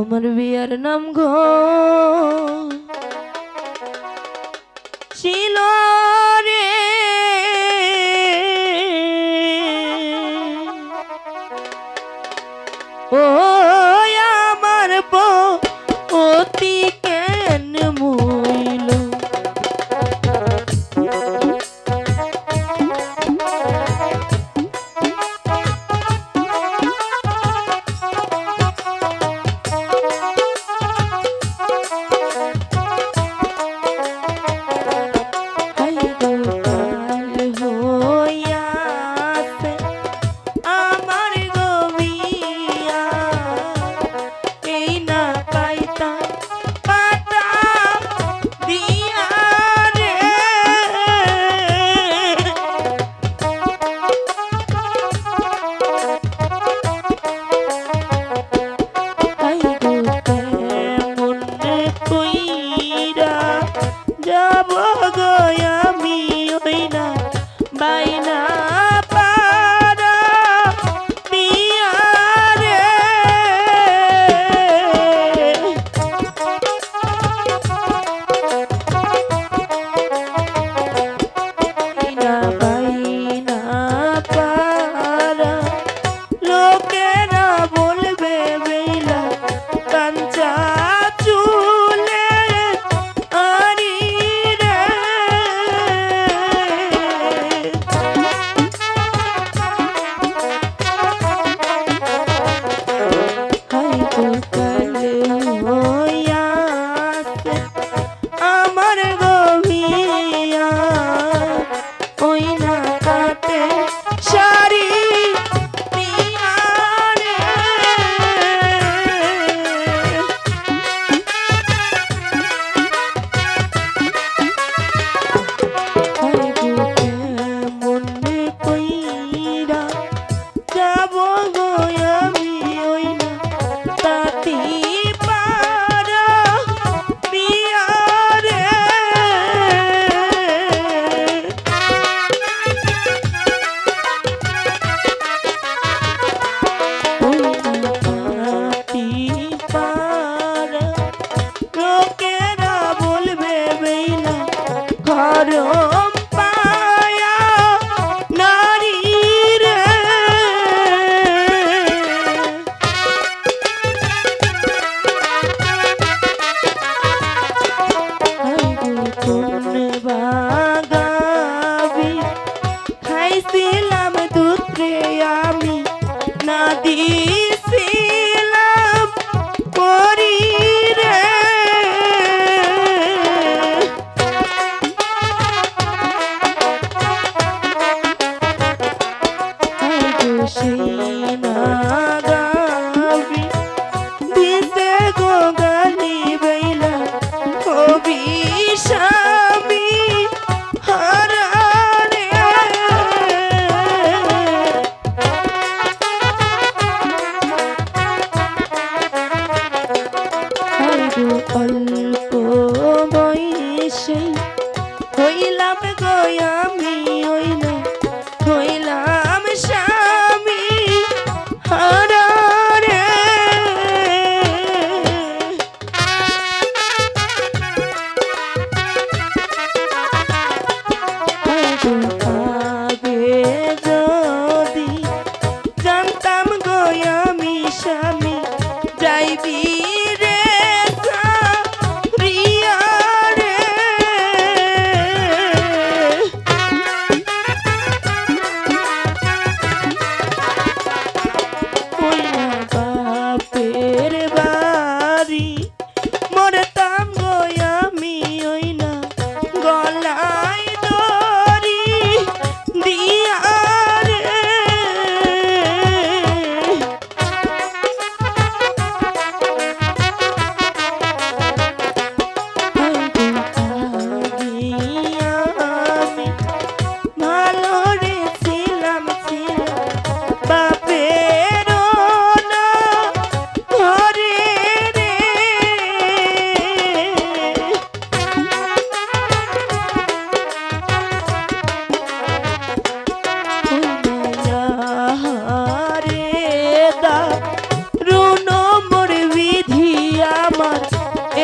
আমার বিয়ার নাম ঘ ছিল রে। ও আমার পতি হাসিনা গাবি দিতে গোগানি বৈলা কবি স্বামী হারানে অল্প বয়সে হইলাম গয়া